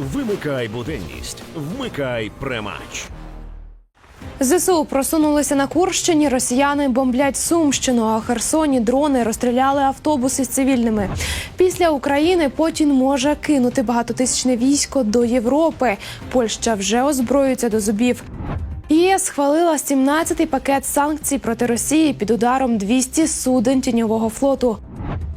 Вимикай буденність, вмикай премач. ЗСУ просунулися на Курщині. Росіяни бомблять Сумщину. А Херсоні дрони розстріляли автобуси з цивільними. Після України Путін може кинути багатотисячне військо до Європи. Польща вже озброюється до зубів. ЄС схвалила 17-й пакет санкцій проти Росії під ударом 200 суден тіньового флоту.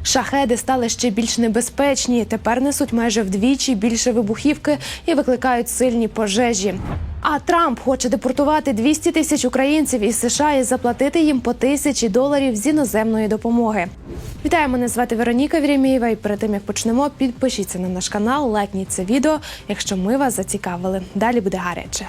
Шахеди стали ще більш небезпечні. Тепер несуть майже вдвічі більше вибухівки і викликають сильні пожежі. А Трамп хоче депортувати 200 тисяч українців із США і заплатити їм по тисячі доларів з іноземної допомоги. Вітаю, мене звати Вероніка Вірімєєва. І перед тим як почнемо, підпишіться на наш канал, лайкніть це відео, якщо ми вас зацікавили. Далі буде гаряче.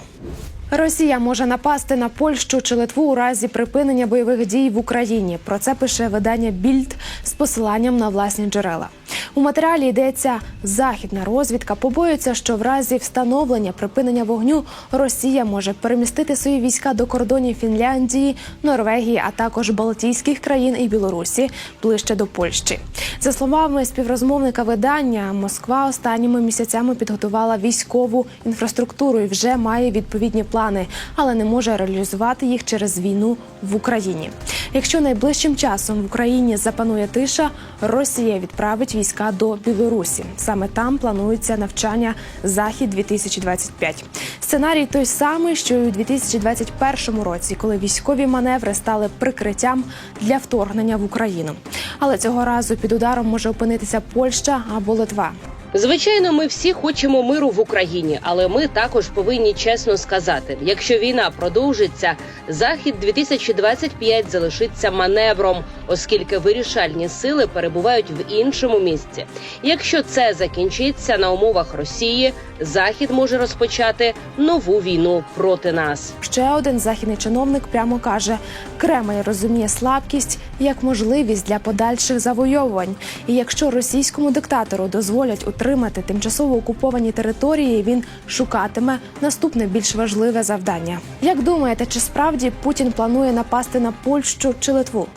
Росія може напасти на Польщу чи Литву у разі припинення бойових дій в Україні. Про це пише видання Більд з посиланням на власні джерела. У матеріалі йдеться західна розвідка. Побоюється, що в разі встановлення припинення вогню Росія може перемістити свої війська до кордонів Фінляндії, Норвегії, а також Балтійських країн і Білорусі ближче до Польщі. За словами співрозмовника видання, Москва останніми місяцями підготувала військову інфраструктуру і вже має відповідні плани, але не може реалізувати їх через війну в Україні. Якщо найближчим часом в Україні запанує тиша, Росія відправить війська до Білорусі. Саме там планується навчання Захід 2025 Сценарій той самий, що й у 2021 році, коли військові маневри стали прикриттям для вторгнення в Україну. Але цього разу під ударом може опинитися Польща або Литва. Звичайно, ми всі хочемо миру в Україні, але ми також повинні чесно сказати: якщо війна продовжиться, захід 2025 залишиться маневром, оскільки вирішальні сили перебувають в іншому місці. Якщо це закінчиться на умовах Росії, захід може розпочати нову війну проти нас. Ще один західний чиновник прямо каже: Кремль розуміє слабкість як можливість для подальших завойовувань. І якщо російському диктатору дозволять утримати тимчасово окуповані території, він шукатиме наступне більш важливе завдання. Як думаєте, чи справді Путін планує напасти на Польщу чи Литву?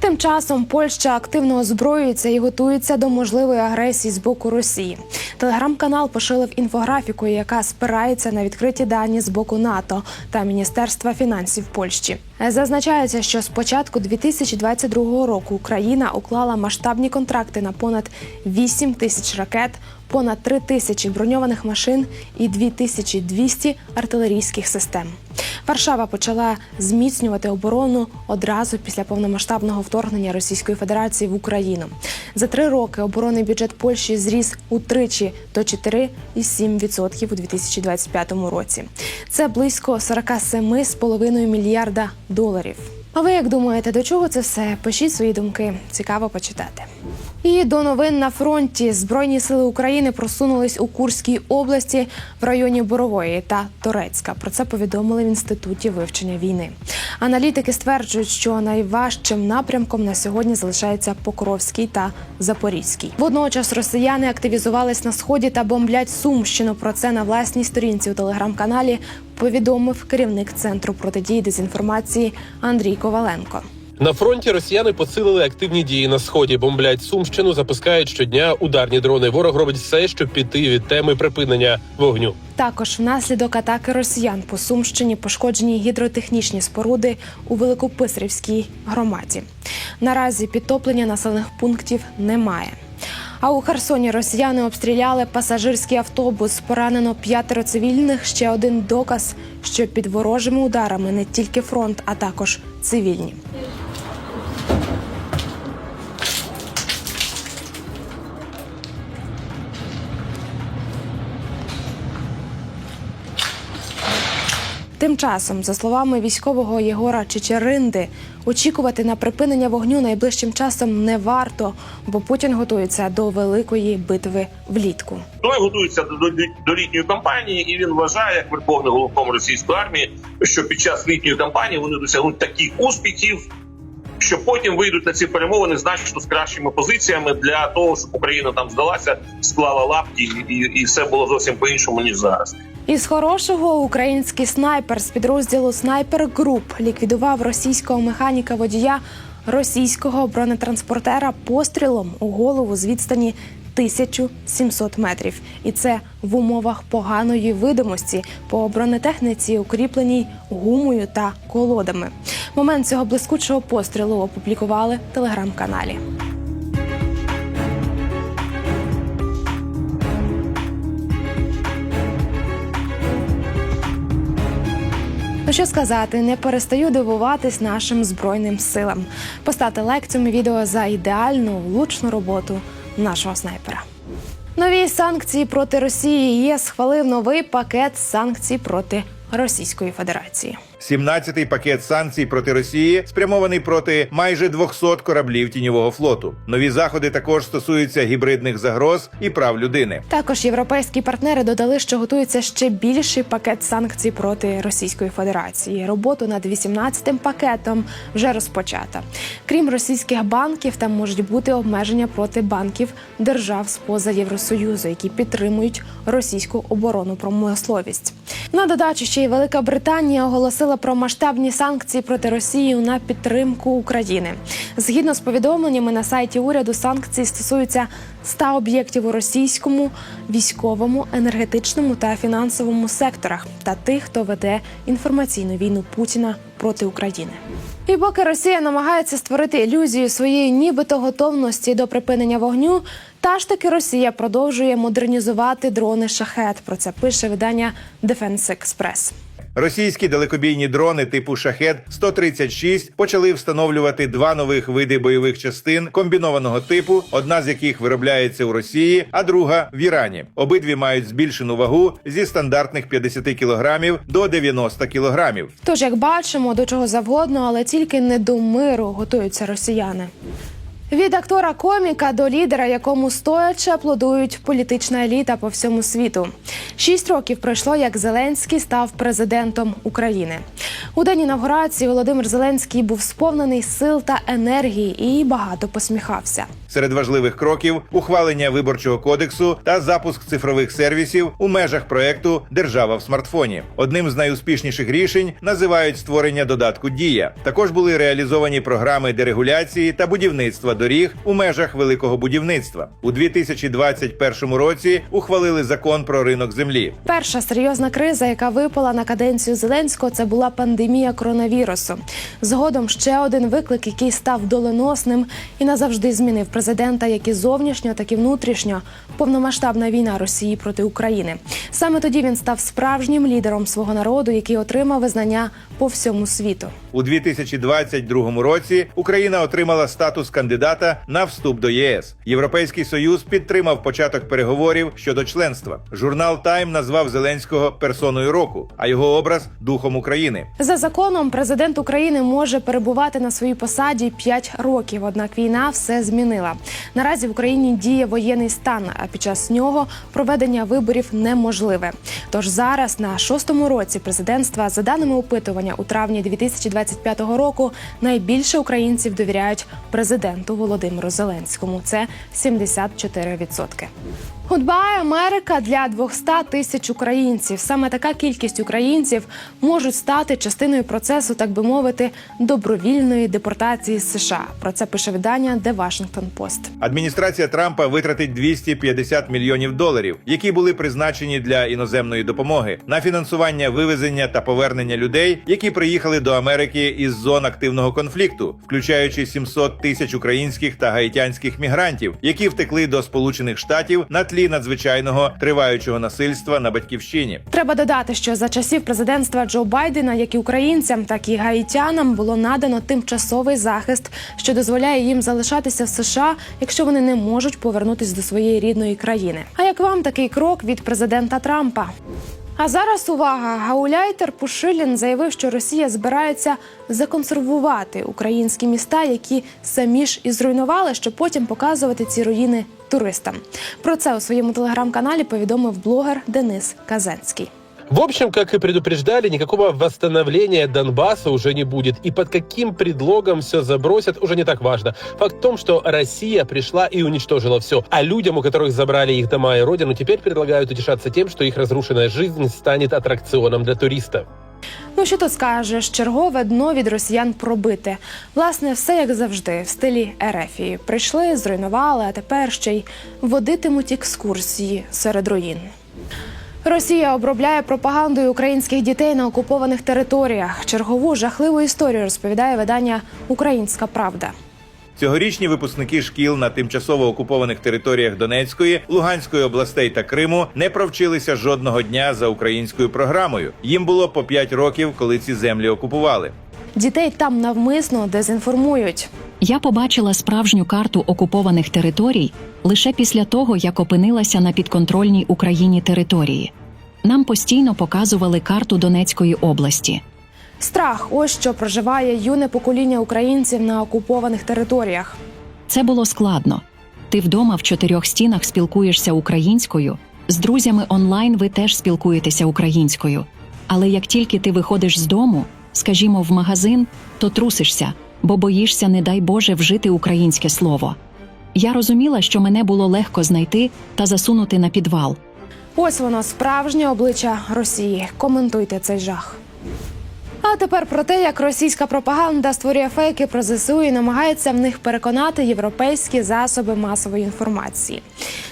Тим часом Польща активно озброюється і готується до можливої агресії з боку Росії. Телеграм-канал поширив інфографіку, яка спирається на відкриті дані з боку НАТО та Міністерства фінансів Польщі. Зазначається, що з початку 2022 року Україна уклала масштабні контракти на понад 8 тисяч ракет, понад 3 тисячі броньованих машин і 2200 артилерійських систем. Варшава почала зміцнювати оборону одразу після повномасштабного вторгнення Російської Федерації в Україну. За три роки оборонний бюджет Польщі зріс утричі до 4,7% у 2025 році. Це близько 47,5 мільярда доларів. А ви як думаєте, до чого це все? Пишіть свої думки. Цікаво почитати. І до новин на фронті збройні сили України просунулись у Курській області в районі Борової та Торецька. Про це повідомили в інституті вивчення війни. Аналітики стверджують, що найважчим напрямком на сьогодні залишається Покровський та Запорізький. Водночас росіяни активізувались на сході та бомблять Сумщину. Про це на власній сторінці у телеграм-каналі повідомив керівник центру протидії дезінформації Андрій Коваленко. На фронті росіяни посилили активні дії на сході, бомблять сумщину, запускають щодня ударні дрони. Ворог робить все, щоб піти від теми припинення вогню. Також внаслідок атаки росіян по Сумщині пошкоджені гідротехнічні споруди у Великописарівській громаді. Наразі підтоплення населених пунктів немає. А у Херсоні росіяни обстріляли пасажирський автобус. Поранено п'ятеро цивільних. Ще один доказ, що під ворожими ударами не тільки фронт, а також цивільні. Тим часом, за словами військового Єгора Чечеринди, очікувати на припинення вогню найближчим часом не варто, бо Путін готується до великої битви влітку. Той готується до, до, до літньої кампанії, і він вважає, як верховний головком російської армії, що під час літньої кампанії вони досягнуть таких успіхів, що потім вийдуть на ці перемовини значно з кращими позиціями для того, щоб Україна там здалася, склала лапки, і, і, і все було зовсім по іншому ніж зараз. Із хорошого український снайпер з підрозділу Снайпер Груп ліквідував російського механіка водія російського бронетранспортера пострілом у голову з відстані 1700 метрів, і це в умовах поганої видимості по бронетехніці, укріпленій гумою та колодами. Момент цього блискучого пострілу опублікували в телеграм-каналі. Ну що сказати, не перестаю дивуватись нашим збройним силам. Поставте лайк цьому відео за ідеальну влучну роботу нашого снайпера. Нові санкції проти Росії ЄС схвалив новий пакет санкцій проти Російської Федерації. 17-й пакет санкцій проти Росії спрямований проти майже 200 кораблів тіньового флоту. Нові заходи також стосуються гібридних загроз і прав людини. Також європейські партнери додали, що готується ще більший пакет санкцій проти Російської Федерації. Роботу над 18-тим пакетом вже розпочата. Крім російських банків, там можуть бути обмеження проти банків держав споза Євросоюзу, які підтримують російську оборонну промисловість. На додачу ще й Велика Британія оголосила про масштабні санкції проти Росії на підтримку України. Згідно з повідомленнями на сайті уряду, санкції стосуються 100 об'єктів у російському, військовому, енергетичному та фінансовому секторах та тих, хто веде інформаційну війну Путіна проти України. І поки Росія намагається створити ілюзію своєї нібито готовності до припинення вогню, та ж таки Росія продовжує модернізувати дрони шахет. Про це пише видання Defense Express. Російські далекобійні дрони типу Шахет 136 почали встановлювати два нових види бойових частин комбінованого типу, одна з яких виробляється у Росії, а друга в Ірані. Обидві мають збільшену вагу зі стандартних 50 кілограмів до 90 кілограмів. Тож, як бачимо, до чого завгодно, але тільки не до миру готуються росіяни. Від актора коміка до лідера, якому стоячи аплодують політична еліта по всьому світу. Шість років пройшло, як Зеленський став президентом України. У день інавгурації Володимир Зеленський був сповнений сил та енергії і багато посміхався. Серед важливих кроків ухвалення виборчого кодексу та запуск цифрових сервісів у межах проекту Держава в смартфоні. Одним з найуспішніших рішень називають створення додатку Дія. Також були реалізовані програми дерегуляції та будівництва доріг у межах великого будівництва. У 2021 році ухвалили закон про ринок землі. Перша серйозна криза, яка випала на каденцію Зеленського, це була пандемія коронавірусу. Згодом ще один виклик, який став доленосним і назавжди змінив президента, як і зовнішньо, так і внутрішньо. Повномасштабна війна Росії проти України. Саме тоді він став справжнім лідером свого народу, який отримав визнання по всьому світу. У 2022 році Україна отримала статус кандидата на вступ до ЄС. Європейський союз підтримав початок переговорів щодо членства. Журнал Тайм назвав Зеленського персоною року, а його образ духом України. За законом президент України може перебувати на своїй посаді 5 років. Однак війна все змінила. Наразі в Україні діє воєнний стан, а під час нього проведення виборів неможливе. Тож зараз на шостому році президентства, за даними опитування у травні 2025 року, найбільше українців довіряють президенту Володимиру Зеленському. Це 74%. Гудбай Америка для 200 тисяч українців. Саме така кількість українців можуть стати частиною процесу, так би мовити, добровільної депортації з США. Про це пише видання The Washington Post. Адміністрація Трампа витратить 250 мільйонів доларів, які були призначені для іноземної допомоги на фінансування вивезення та повернення людей, які приїхали до Америки із зон активного конфлікту, включаючи 700 тисяч українських та гаїтянських мігрантів, які втекли до Сполучених Штатів на тлі надзвичайного триваючого насильства на батьківщині. Треба додати, що за часів президентства Джо Байдена, як і українцям, так і гаїтянам було надано тимчасовий захист, що дозволяє їм залишатися в США, якщо вони не можуть повернутися до своєї рідної країни. А як вам такий крок від президента Трампа? А зараз увага! Гауляйтер Пушилін заявив, що Росія збирається законсервувати українські міста, які самі ж і зруйнували, щоб потім показувати ці руїни туристам. Про це у своєму телеграм-каналі повідомив блогер Денис Казенський. В общем, как и предупреждали, никакого восстановления Донбасса уже не будет. И под каким предлогом все забросят, уже не так важно. Факт в том, что Россия пришла и уничтожила все. А людям, у которых забрали их дома и родину, теперь предлагают утешаться тем, что их разрушенная жизнь станет аттракционом для туристов. Ну що тут скажеш, чергове дно від росіян пробите. Власне, все як завжди, в стилі Ерефії. Прийшли, зруйнували, а тепер ще й водитимуть екскурсії серед руїн. Росія обробляє пропагандою українських дітей на окупованих територіях. Чергову жахливу історію розповідає видання Українська Правда. Цьогорічні випускники шкіл на тимчасово окупованих територіях Донецької, Луганської областей та Криму не провчилися жодного дня за українською програмою. Їм було по 5 років, коли ці землі окупували. Дітей там навмисно дезінформують. Я побачила справжню карту окупованих територій лише після того, як опинилася на підконтрольній Україні території. Нам постійно показували карту Донецької області. Страх ось що проживає юне покоління українців на окупованих територіях. Це було складно. Ти вдома в чотирьох стінах спілкуєшся українською, з друзями онлайн ви теж спілкуєтеся українською. Але як тільки ти виходиш з дому, скажімо, в магазин, то трусишся, бо боїшся, не дай Боже, вжити українське слово. Я розуміла, що мене було легко знайти та засунути на підвал. Ось воно справжнє обличчя Росії. Коментуйте цей жах. А тепер про те, як російська пропаганда створює фейки про ЗСУ і намагається в них переконати європейські засоби масової інформації.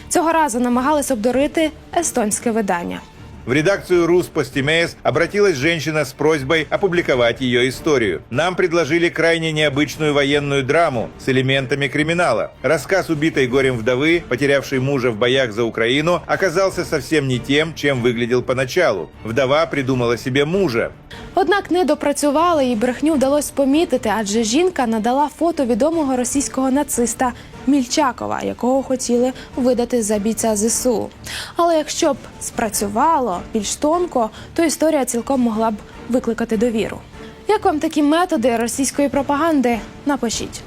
Цього разу намагались обдурити естонське видання. В редакцию «Рус Постимеес» обратилась женщина с просьбой опубликовать ее историю. Нам предложили крайне необычную военную драму с элементами криминала. Рассказ убитой горем вдовы, потерявшей мужа в боях за Украину, оказался совсем не тем, чем выглядел поначалу. Вдова придумала себе мужа. Однак не допрацювали і брехню вдалося помітити, адже жінка надала фото відомого російського нациста Мільчакова, якого хотіли видати за бійця ЗСУ. Але якщо б спрацювало більш тонко, то історія цілком могла б викликати довіру. Як вам такі методи російської пропаганди? Напишіть.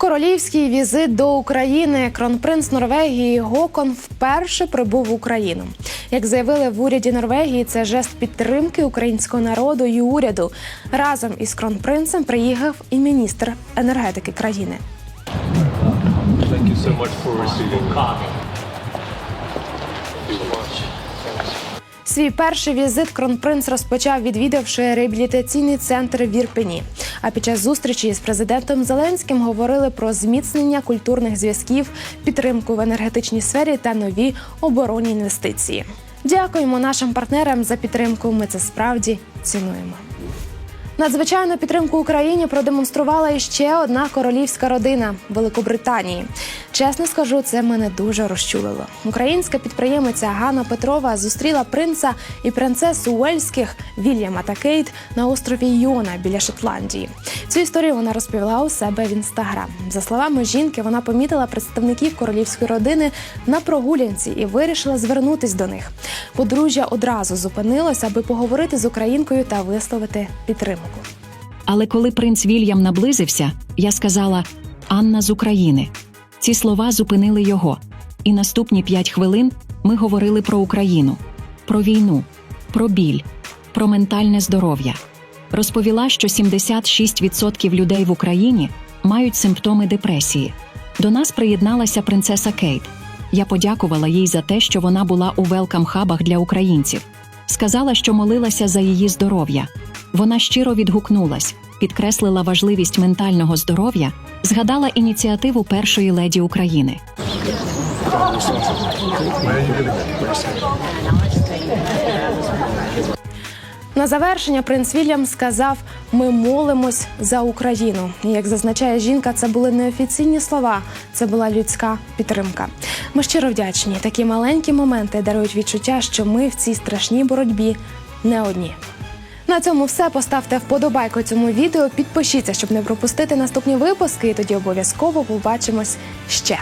Королівський візит до України. Кронпринц Норвегії Гокон вперше прибув в Україну. Як заявили в уряді Норвегії, це жест підтримки українського народу і уряду. Разом із кронпринцем приїхав і міністр енергетики країни. Thank you so much for receiving. Свій перший візит кронпринц розпочав, відвідавши реабілітаційний центр в Ірпені. А під час зустрічі з президентом Зеленським говорили про зміцнення культурних зв'язків, підтримку в енергетичній сфері та нові оборонні інвестиції. Дякуємо нашим партнерам за підтримку. Ми це справді цінуємо. Надзвичайну підтримку Україні продемонструвала іще одна королівська родина Великобританії. Чесно скажу, це мене дуже розчулило. Українська підприємиця Ганна Петрова зустріла принца і принцесу Уельських Вільяма та Кейт на острові Йона біля Шотландії. Цю історію вона розповіла у себе в інстаграм. За словами жінки, вона помітила представників королівської родини на прогулянці і вирішила звернутись до них. Подружжя одразу зупинилось, аби поговорити з українкою та висловити підтримку. Але коли принц Вільям наблизився, я сказала Анна з України. Ці слова зупинили його. І наступні п'ять хвилин ми говорили про Україну, про війну, про біль, про ментальне здоров'я. Розповіла, що 76% людей в Україні мають симптоми депресії. До нас приєдналася принцеса Кейт. Я подякувала їй за те, що вона була у велкам-хабах для українців. Сказала, що молилася за її здоров'я. Вона щиро відгукнулась, підкреслила важливість ментального здоров'я, згадала ініціативу першої леді України. На завершення принц Вільям сказав: Ми молимось за Україну. Як зазначає жінка, це були не офіційні слова, це була людська підтримка. Ми щиро вдячні. Такі маленькі моменти дарують відчуття, що ми в цій страшній боротьбі не одні. На цьому все. Поставте вподобайку цьому відео. Підпишіться, щоб не пропустити наступні випуски. І тоді обов'язково побачимось ще.